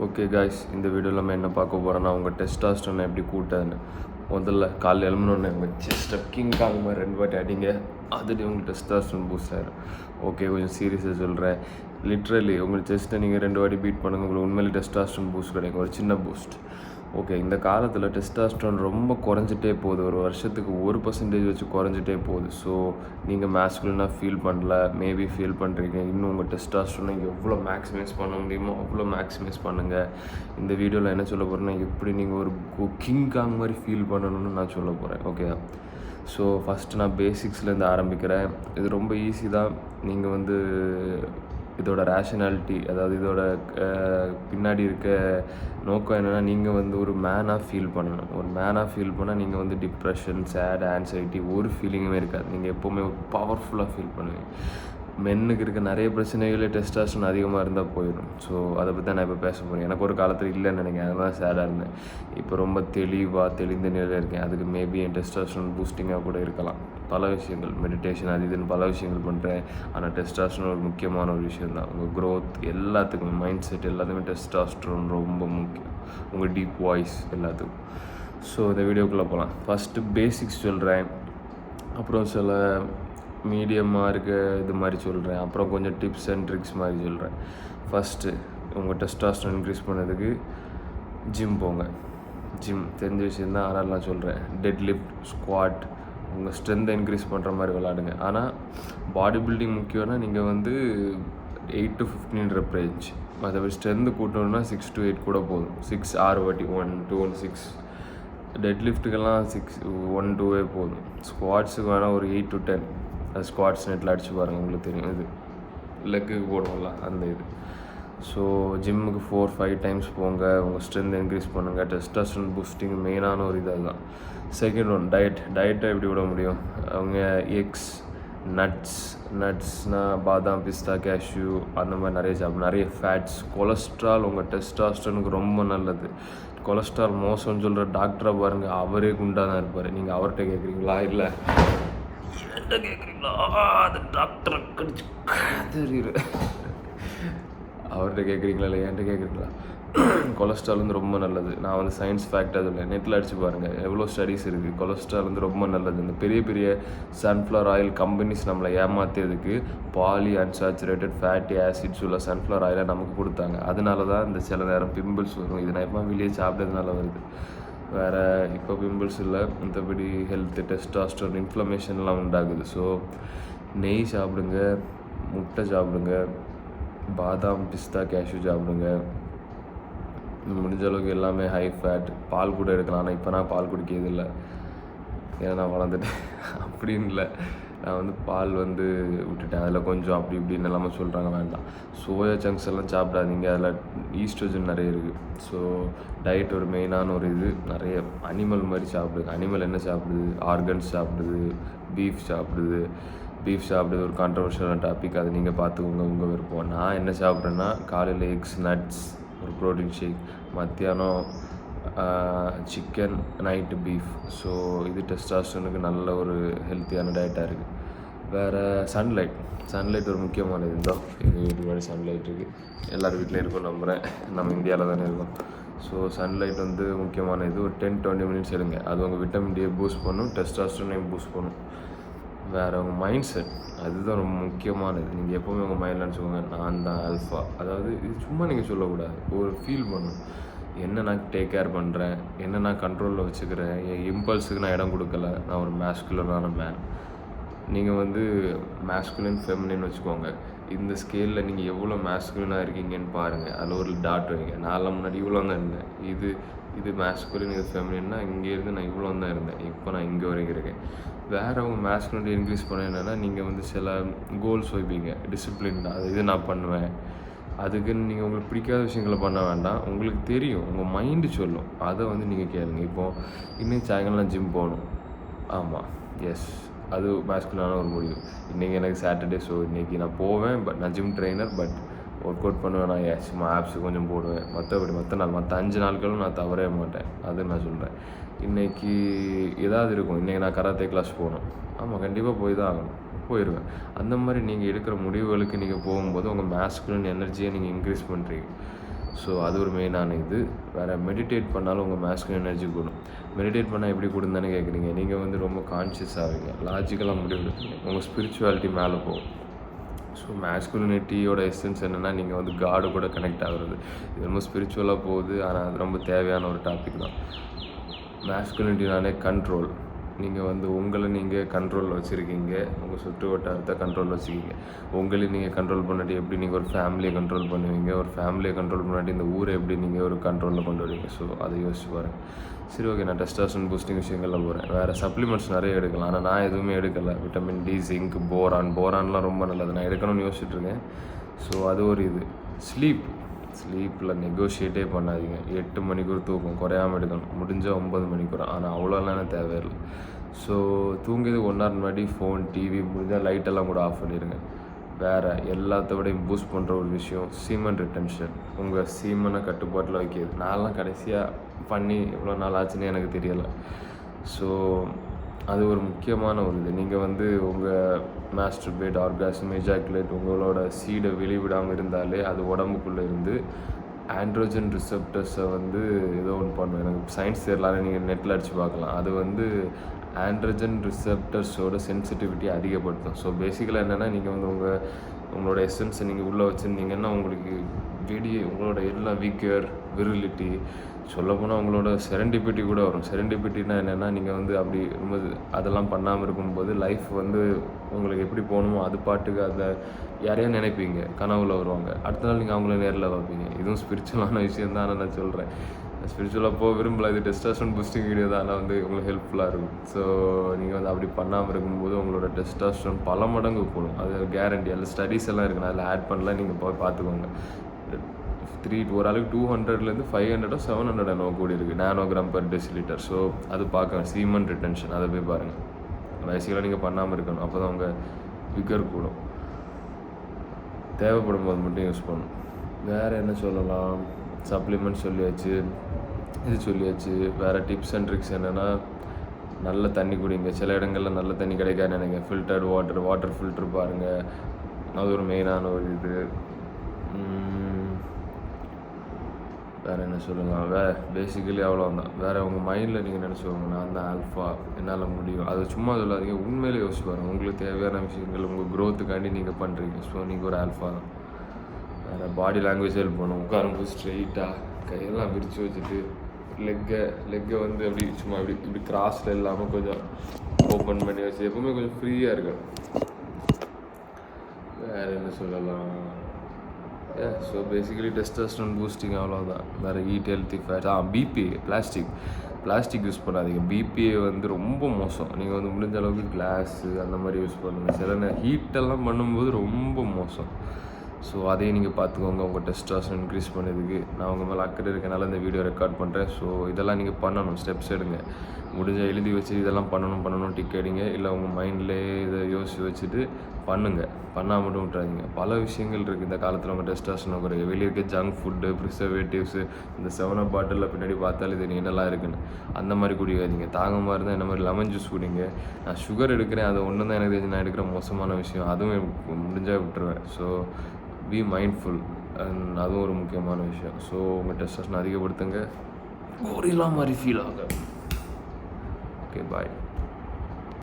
Okay guys இந்த வீடியோவில் நம்ம என்ன பார்க்க போகிறோன்னா அவங்க டெஸ்டாஸ்டோனை எப்படி கூட்டாதுன்னு முதல்ல காலைல எழுமணுன்னு உங்கள் செஸ்ட் கிங் காங் மாதிரி ரெண்டு வாட்டி அடிங்க. அதுலேயும் உங்களுக்கு டெஸ்டாஸ்டோன் பூஸ்ட் ஆகிடும் ஓகே கொஞ்சம் சீரியஸாக சொல்கிறேன் லிட்ரலி உங்கள் செஸ்ட்டை நீங்கள் ரெண்டு வாட்டி பீட் பண்ணுங்கள் உங்களுக்கு உண்மையிலே டெஸ்டாஸ்ட்ரோன் பூஸ்ட் கிடைக்கும். ஒரு சின்ன பூஸ்ட் ஓகே இந்த காலத்தில் டெஸ்டாஸ்ட்ரோன் ரொம்ப குறைஞ்சிட்டே போகுது. ஒரு வருஷத்துக்கு ஒரு பர்சன்டேஜ் வச்சு குறைஞ்சிட்டே போகுது. ஸோ நீங்கள் மேஸ்குலினாக ஃபீல் பண்ணல. மேபி ஃபீல் பண்ணுறீங்க இன்னும் உங்கள் டெஸ்டாஸ்ட்ரோனை எவ்வளோ மேக்ஸிமைஸ் பண்ண முடியுமோ அவ்வளோ மேக்ஸிமைஸ் பண்ணுங்கள் இந்த வீடியோவில் என்ன சொல்ல போகிறேன்னா எப்படி நீங்கள் ஒரு கிங் காங் மாதிரி ஃபீல் பண்ணணும்னு நான் சொல்ல போகிறேன் ஓகே ஸோ ஃபஸ்ட்டு நான் பேசிக்ஸ்லேருந்து ஆரம்பிக்கிறேன். இது ரொம்ப ஈஸி தான். நீங்கள் வந்து இதோட ரேஷனாலிட்டி அதாவது இதோட பின்னாடி இருக்க நோக்கம் என்னென்னா நீங்கள் வந்து ஒரு மேனாக ஃபீல் பண்ணணும். ஒரு மேனாக ஃபீல் பண்ணால் நீங்கள் வந்து டிப்ரெஷன் சேட் ஆன்சைட்டி ஒரு ஃபீலிங்குமே இருக்காது. நீங்கள் எப்போவுமே ஒரு பவர்ஃபுல்லாக ஃபீல் பண்ணுவீங்க. மென்னுக்கு இருக்க நிறைய பிரச்சனைகளே டெஸ்டாஸ்டன் அதிகமாக இருந்தால் போயிடும். ஸோ அதை பற்றி நான் இப்போ பேச போகிறேன் எனக்கு ஒரு காலத்தில் இல்லைன்னு நினைக்கிறேன். அதெல்லாம் சேடாக இருந்தேன். இப்போ ரொம்ப தெளிவாக தெளிந்த நிலையில் இருக்கேன். அதுக்கு மேபி என் டெஸ்டாஸ்டன் பூஸ்டிங்காக கூட இருக்கலாம். பல விஷயங்கள் மெடிடேஷன் அது இதுன்னு பல விஷயங்கள் பண்ணுறேன் ஆனால் டெஸ்டாஸ்ட்ரோன் ஒரு முக்கியமான ஒரு விஷயம் தான். உங்கள் க்ரோத் எல்லாத்துக்குமே மைண்ட் செட் எல்லாத்துக்குமே டெஸ்டாஸ்ட்ரோன் ரொம்ப முக்கியம். உங்கள் டீப் வாய்ஸ் எல்லாத்துக்கும். ஸோ இந்த வீடியோக்குள்ளே போகலாம் ஃபஸ்ட்டு பேசிக்ஸ் சொல்கிறேன் அப்புறம் சில மீடியமாக இருக்க இது மாதிரி சொல்கிறேன் அப்புறம் கொஞ்சம் டிப்ஸ் அண்ட் ட்ரிக்ஸ் மாதிரி சொல்கிறேன் ஃபஸ்ட்டு உங்கள் டெஸ்டாஸ்ட்ரோன் இன்க்ரீஸ் பண்ணதுக்கு ஜிம் போங்க. ஜிம் தெரிஞ்ச விஷயம் தான் ஆனால் நான் சொல்கிறேன் டெட் லிஃப்ட் ஸ்குவாட் உங்கள் ஸ்ட்ரென்த்தை இன்க்ரீஸ் பண்ணுற மாதிரி விளாடுங்க ஆனால் பாடி பில்டிங் முக்கியம்னா நீங்கள் வந்து eight to fifteen rep range மற்றபடி ஸ்ட்ரென்த்து கூட்டணும்னா சிக்ஸ் டு எயிட் கூட போதும். சிக்ஸ் ஆறு வாட்டி one two one six dead லிஃப்ட்டுக்கெல்லாம் சிக்ஸ் ஒன் டூவே போதும். ஸ்குவாட்ஸுக்கு வேணால் ஒரு எயிட் டு டென் ஸ்குவாட்ஸ் நெட்டில் அடிச்சு பாருங்கள் உங்களுக்கு தெரியும். இது லெக்குக்கு போடுவோம்ல அந்த இது. ஸோ ஜிம்முக்கு ஃபோர் ஃபைவ் டைம்ஸ் போங்க உங்கள் ஸ்ட்ரென்த் இன்க்ரீஸ் பண்ணுங்கள் டெஸ்டாஸ்டன் பூஸ்டிங் மெயினான ஒரு இது அதுதான். செகண்ட் ஒன் டயட் டயட்டை எப்படி விட முடியும்? அவங்க எக்ஸ் நட்ஸ் நட்ஸ்னால் பாதாம் பிஸ்தா கேஷ்யூ அந்த மாதிரி நிறைய சாப்பிடும் நிறைய ஃபேட்ஸ் கொலஸ்ட்ரால் உங்கள் டெஸ்டாஸ்டனுக்கு ரொம்ப நல்லது. கொலஸ்ட்ரால் மோசம்னு சொல்கிற டாக்டரை பாருங்கள் அவரே குண்டாக தான் இருப்பார். நீங்கள் அவர்கிட்ட கேட்குறீங்களா இல்லை. கேட்குறீங்க கேட்குறீங்களா அது டாக்டரை கடிச்சு கதறிடு அவர்கிட்ட கேட்குறீங்களா இல்லை என்கிட்ட கேட்குறீங்களா கொலஸ்ட்ரால் வந்து ரொம்ப நல்லது. நான் வந்து சயின்ஸ் ஃபேக்ட்ரு அது இல்லை நெட்டில் அடிச்சு பாருங்கள் எவ்வளோ ஸ்டடீஸ் இருக்குது கொலஸ்ட்ரால் வந்து ரொம்ப நல்லது. இந்த பெரிய பெரிய சன்ஃப்ளவர் ஆயில் கம்பெனிஸ் நம்மளை ஏமாற்றியதுக்கு பாலி அன்சாச்சுரேட்டட் ஃபேட்டி ஆசிட்ஸ் உள்ள சன்ஃப்ளவர் ஆயிலை நமக்கு கொடுத்தாங்க. அதனால தான் இந்த சில நேரம் பிம்பிள்ஸ் வரும். இது நான் எப்போ வெளியே சாப்பிட்டதுனால வருது. வேறு இப்போ பிம்பிள்ஸ் இல்லை. மற்றபடி ஹெல்த்து டெஸ்டாஸ்டர் இன்ஃப்ளமேஷன்லாம் உண்டாகுது. ஸோ நெய் சாப்பிடுங்க முட்டை சாப்பிடுங்க பாதாம் பிஸ்தா கேஷ்யூ சாப்பிடுங்க. முடிஞ்ச அளவுக்கு எல்லாமே ஹை ஃபேட் பால் கூட எடுக்கலாம். ஆனால் இப்போ நான் பால் குடிக்கிறது இல்லை. ஏன்னா நான் வளர்ந்துட்டேன். அப்படின்னு இல்லை. நான் வந்து பால் வந்து விட்டுட்டேன். அதில் கொஞ்சம் அப்படி இப்படின்னு எல்லாமே சொல்கிறாங்க வேண்டாம். சோயா சங்க்ஸ் எல்லாம் சாப்பிடாதீங்க. அதில் ஈஸ்ட்ரோஜன் நிறைய இருக்குது ஸோ டயட் ஒரு மெயினான ஒரு இது. நிறைய அனிமல் மாதிரி சாப்பிடுது அனிமல் என்ன சாப்பிடுது? ஆர்கன்ஸ் சாப்பிடுது. பீஃப் சாப்பிடுது. பீஃப் சாப்பிடுறது ஒரு கான்ட்ரவர்ஷியலான டாபிக் அது நீங்கள் பார்த்துக்கோங்க உங்கள் விருப்பம். நான் என்ன சாப்பிட்றேன்னா காலையில் எக்ஸ் நட்ஸ் ஒரு ப்ரோட்டீன் ஷேக் மத்தியானம் சிக்கன் நைட்டு பீஃப் ஸோ இது டெஸ்டாஸ்டனுக்கு நல்ல ஒரு ஹெல்த்தியான டயட்டாக இருக்குது வேறு சன்லைட் சன்லைட் ஒரு முக்கியமானது தான் எங்கள் வீட்டு முன்னாடி சன்லைட் இருக்குது எல்லார் வீட்லேயும் இருக்கும் நம்புகிறேன் நம்ம இந்தியாவில் தானே இருக்கோம். ஸோ சன்லைட் வந்து முக்கியமான இது ஒரு டென் டுவெண்ட்டி மினிட்ஸ் எடுங்க. அது உங்கள் விட்டமின் டியை பூஸ்ட் பண்ணும் டெஸ்டாஸ்டனையும் பூஸ்ட் பண்ணும். வேறு உங்கள் மைண்ட் செட் அதுதான் ரொம்ப முக்கியமானது. நீங்கள் எப்போவுமே உங்கள் மைண்டில் நினச்சிக்கோங்க நான் தான் ஆல்ஃபா அதாவது இது சும்மா நீங்கள் சொல்லக்கூடாது. ஒரு ஃபீல் பண்ணும். என்ன நான் டேக் கேர் பண்ணுறேன் என்ன நான் கண்ட்ரோலில் வச்சுக்கிறேன் என் இம்பல்ஸுக்கு நான் இடம் கொடுக்கல. நான் ஒரு மேஸ்குலரான மேன் நீங்கள் வந்து மேஸ்குலின் ஃபெமினின் வச்சுக்கோங்க. இந்த ஸ்கேலில் நீங்கள் எவ்வளோ மேஸ்குலினாக இருக்கீங்கன்னு பாருங்கள் அதில் ஒரு டாட் வைங்க. நாலாம் முன்னாடி இவ்வளோ தான் இருந்தேன். இது இது மேஸ்குலின் இது ஃபெமினின்னா இங்கேருந்து நான் இவ்வளோ தான் இருந்தேன். இப்போ நான் இங்கே வரைக்கும் இருக்கேன். வேறு அவங்க மேஸ்குலினிட்டி இன்க்ரீஸ் பண்ண என்னென்னா நீங்கள் வந்து சில கோல்ஸ் வைப்பீங்க. டிசிப்ளின் அது இது நான் பண்ணுவேன். அதுக்குன்னு நீங்கள் உங்களுக்கு பிடிக்காத விஷயங்களை பண்ண வேண்டாம். உங்களுக்கு தெரியும். உங்கள் மைண்டு சொல்லும். அதை வந்து நீங்கள் கேளுங்க. இப்போது இன்னும் சாயங்காலம் ஜிம் போகணும். ஆமாம் எஸ் அது மேஸ்குலான ஒரு முடிவு. இன்றைக்கி எனக்கு சாட்டர்டே ஸோ இன்றைக்கி நான் போவேன். பட் நான் gym trainer but work out பண்ணுவேன். நான் எஸ் சும்மா ஆப்ஸ் கொஞ்சம் போடுவேன். மற்றபடி மற்ற நாள் மற்ற அஞ்சு நாட்களும் நான் தவறவே மாட்டேன். அது நான் சொல்கிறேன் இன்றைக்கி ஏதாவது இருக்கும். இன்றைக்கி நான் கராத்தே கிளாஸ் போகணும். ஆமாம் கண்டிப்பாக போய் தான் ஆகணும். போயிடுவேன் அந்த மாதிரி நீங்கள் எடுக்கிற முடிவுகளுக்கு நீங்கள் போகும்போது உங்கள் மேஸ்குலன் எனர்ஜியை நீங்கள் இன்க்ரீஸ் பண்ணுறீங்க ஸோ அது ஒரு மெயினான இது. வேறு மெடிடேட் பண்ணாலும் உங்கள் மேஸ்குலர் எனர்ஜி கூடும். மெடிடேட் பண்ணால் எப்படி கூடும் தானே கேட்குறீங்க நீங்கள் வந்து ரொம்ப கான்ஷியஸ் ஆவீங்க. லாஜிக்கலாக முடிவு எடுப்பீங்க. உங்கள் ஸ்பிரிச்சுவாலிட்டி மேலே போகும். ஸோ மேஸ்குலினிட்டியோட எசன்ஸ் என்னென்னா நீங்கள் வந்து காடு கூட கனெக்ட் ஆகுறது. இது ரொம்ப ஸ்பிரிச்சுவலாக போகுது. ஆனால் அது ரொம்ப தேவையான ஒரு டாபிக் தான். மேஸ்குலினிட்டினாலே கண்ட்ரோல் நீங்கள் வந்து உங்களை நீங்கள் கண்ட்ரோலில் வச்சுருக்கீங்க. உங்கள் சுற்று வட்டாரத்தை கண்ட்ரோலில் வச்சுக்கிங்க உங்களை நீங்கள் கண்ட்ரோல் பண்ணாட்டி எப்படி நீங்கள் ஒரு ஃபேமிலியை கண்ட்ரோல் பண்ணுவீங்க? ஒரு ஃபேமிலியை கண்ட்ரோல் பண்ணாட்டி இந்த ஊரை எப்படி நீங்கள் ஒரு கண்ட்ரோலில் கொண்டு வருவீங்க? ஸோ அதை யோசிச்சு பாருங்கள் சரி ஓகே நான் டெஸ்டாஸ்டன் பூஸ்டிங் விஷயங்களில் போகிறேன் வேறு சப்ளிமெண்ட்ஸ் நிறைய எடுக்கலாம். ஆனால் நான் எதுவுமே எடுக்கலை. விட்டமின் டி ஜிங்க் போரான் போரான்லாம் ரொம்ப நல்லது. நான் எடுக்கணும்னு யோசிச்சுட்ருக்கேன் ஸோ அது ஒரு இது. ஸ்லீப் ஸ்லீப்பில் நெகோஷியேட்டே பண்ணாதீங்க. எட்டு மணிக்கூர் தூக்கம் குறையாமல் எடுக்கணும். முடிஞ்சால் ஒம்பது மணிக்கூர் ஆனால் அவ்வளோலாம் தேவையில்லை. ஸோ தூங்கியது ஒன் ஹவர் முன்னாடி ஃபோன் டிவி முடிஞ்சால் லைட்டெல்லாம் கூட ஆஃப் பண்ணிடுங்க வேறு எல்லாத்த விடையும் பூஸ்ட் பண்ணுற ஒரு விஷயம் சீமன் ரிட்டன்ஷன் உங்கள் சீமனை கட்டுப்பாட்டில் வைக்கிது நான்லாம் கடைசியாக பண்ணி எவ்வளோ நாள் ஆச்சுன்னு எனக்கு தெரியலை. ஸோ அது ஒரு முக்கியமான ஒரு இது. நீங்கள் வந்து உங்கள் மாஸ்டர்பேட் ஆர்காசம் எஜாக்குலேட் உங்களோட சீடை வெளிவிடாமல் இருந்தாலே அது உடம்புக்குள்ளே இருந்து ஆண்ட்ரோஜன் ரிசப்டர்ஸை வந்து ஏதோ ஒன்று பண்ணுவேன் எனக்கு சயின்ஸ் தெரியலான்னு நீங்கள் நெட்டில் அடித்து பார்க்கலாம். அது வந்து ஆண்ட்ரஜன் ரிசப்டர்ஸோட சென்சிட்டிவிட்டி அதிகப்படுத்தும். ஸோ பேசிக்கலாக என்னென்னா நீங்கள் வந்து உங்கள் உங்களோட எசன்ஸை நீங்கள் உள்ளே வச்சுருந்தீங்கன்னா உங்களுக்கு வெளியே உங்களோட எல்லா வீக்கர் விரிலிட்டி சொல்லப்போனால் உங்களோட செரண்டிபிட்டி கூட வரும். செரண்டிபிட்டினா என்னென்னா நீங்கள் வந்து அப்படி ரொம்ப அதெல்லாம் பண்ணாமல் இருக்கும்போது லைஃப் வந்து உங்களுக்கு எப்படி போகணுமோ அது பாட்டுக்கு அதை யாரையும் நினைப்பீங்க கனவுல வருவாங்க. அடுத்த நாள் நீங்கள் அவங்கள நேரில் பார்ப்பீங்க. இதுவும் ஸ்பிரிச்சுவலான விஷயம் தான் நான் சொல்கிறேன் ஸ்பிரிச்சுவலாக போக விரும்பல. இது டெஸ்டாஸ்டன் பூஸ்டிங் வீடியோ தான். ஆனால் வந்து உங்களுக்கு ஹெல்ப்ஃபுல்லாக இருக்கும். ஸோ நீங்கள் வந்து அப்படி பண்ணாமல் இருக்கும்போது உங்களோட டெஸ்டாஸ்டன் பல மடங்கு கூடும். அது கேரண்டி அதில் ஸ்டடீஸ் எல்லாம் இருக்குது அதில் ஆட் பண்ணலாம் நீங்கள் போய் பார்த்துக்கோங்க. த்ரீ ஒரு டூ ஹண்ட்ரட்லேருந்து ஃபைவ் ஹண்ட்ரடோ செவன் ஹண்ட்ரட் என்னவோ கூடி இருக்குது நானோகிராம் பர் டெசிலிட்டர் ஸோ அது பார்க்க சீமன் ரிட்டன்ஷன் அதை போய் பாருங்கள் பேசிக்கலாக நீங்கள் பண்ணாமல் இருக்கணும். அப்போ தான் உங்கள் விக்கர் கூடும். தேவைப்படும் போது மட்டும் யூஸ் பண்ணணும். வேறு என்ன சொல்லலாம்? சப்ளிமெண்ட் சொல்லியாச்சு. இது சொல்லியாச்சு. வேறு டிப்ஸ் அண்ட் ட்ரிக்ஸ் என்னென்னா நல்ல தண்ணி குடிங்க. சில இடங்களில் நல்ல தண்ணி கிடைக்காது நினைங்க. ஃபில்டர்டு வாட்டர் வாட்டர் ஃபில்ட்ரு பாருங்கள் அது ஒரு மெயினான ஒரு இது. வேறு என்ன சொல்லுங்கள் வே பேசிக்கலி அவ்வளோதான் வேறு உங்கள் மைண்டில் நீங்கள் நினச்சிக்கோங்க நான் தான் ஆல்ஃபா என்னால் முடியும். அதை சும்மா சொல்லாதீங்க. உண்மையிலே யோசிச்சு பாருங்கள் உங்களுக்கு தேவையான விஷயங்கள் உங்கள் க்ரோத்துக்காண்டி நீங்கள் பண்ணுறீங்க ஸோ நீங்கள் ஒரு ஆல்ஃபா தான். வேறு பாடி லாங்குவேஜ் ஹெல்ப் பண்ணும் உட்காரும்போது ஸ்ட்ரெயிட்டாக கையெல்லாம் விரித்து வச்சுட்டு லெக்கை லெக்கை வந்து அப்படி சும்மா இப்படி இப்படி கிராஸில் இல்லாமல் கொஞ்சம் ஓப்பன் பண்ணி வச்சு எப்பவுமே கொஞ்சம் ஃப்ரீயாக இருக்கணும். வேறு என்ன சொல்லலாம்? ஸோ பேசிக்கலி டெஸ்டஸ்டன் பூஸ்டிங் அவ்வளோதான் வேறு ஹீட் ஹெல்த்தி ஃபேட் ஆ பிபி பிளாஸ்டிக் பிளாஸ்டிக் யூஸ் பண்ணாதீங்க. பிபிஏ வந்து ரொம்ப மோசம். நீங்கள் வந்து முடிஞ்ச அளவுக்கு கிளாஸு அந்த மாதிரி யூஸ் பண்ணுங்கள் சில நேரம் ஹீட்டெல்லாம் பண்ணும்போது ரொம்ப மோசம். ஸோ அதையும் நீங்கள் பார்த்துக்கோங்க. உங்கள் டெஸ்டாஸ் இன்க்ரீஸ் பண்ணதுக்கு. நான் உங்கள் மேலே அக்கறை இருக்கனால இந்த வீடியோ ரெக்கார்ட் பண்ணுறேன் ஸோ இதெல்லாம் நீங்கள் பண்ணணும். ஸ்டெப்ஸ் எடுங்க. முடிஞ்ச எழுதி வச்சு இதெல்லாம் பண்ணணும் பண்ணணும் டிக் அடிங்க. இல்லை உங்கள் மைண்ட்லேயே இதை யோசித்து வச்சுட்டு பண்ணுங்கள் பண்ணால் மட்டும் விட்றாதீங்க பல விஷயங்கள் இருக்குது இந்த காலத்தில் உங்கள் டெஸ்டாஸ்டன் குறைய வெளியே இருக்க ஜங்க் ஃபுட்டு ப்ரிசர்வேட்டிவ்ஸு இந்த செவன பாட்டிலில் பின்னாடி பார்த்தாலே இது என்னெல்லாம் இருக்குன்னு. அந்த மாதிரி குடிக்காதீங்க. தாகமாக இருந்தால் இந்த மாதிரி? லெமன் ஜூஸ் குடிங்க. நான் சுகர் எடுக்கிறேன். அது ஒன்று தான் எனக்கு தெரிஞ்சு நான் எடுக்கிற மோசமான விஷயம். அதுவும் முடிஞ்சால் விட்டுருவேன். ஸோ பி மைண்ட்ஃபுல் அண்ட் அதுவும் ஒரு முக்கியமான விஷயம். ஸோ உங்கள் டெஸ்டேஷன் அதிகப்படுத்துங்க. கோரிலா மாதிரி ஃபீல் ஆகும் ஓகே பாய்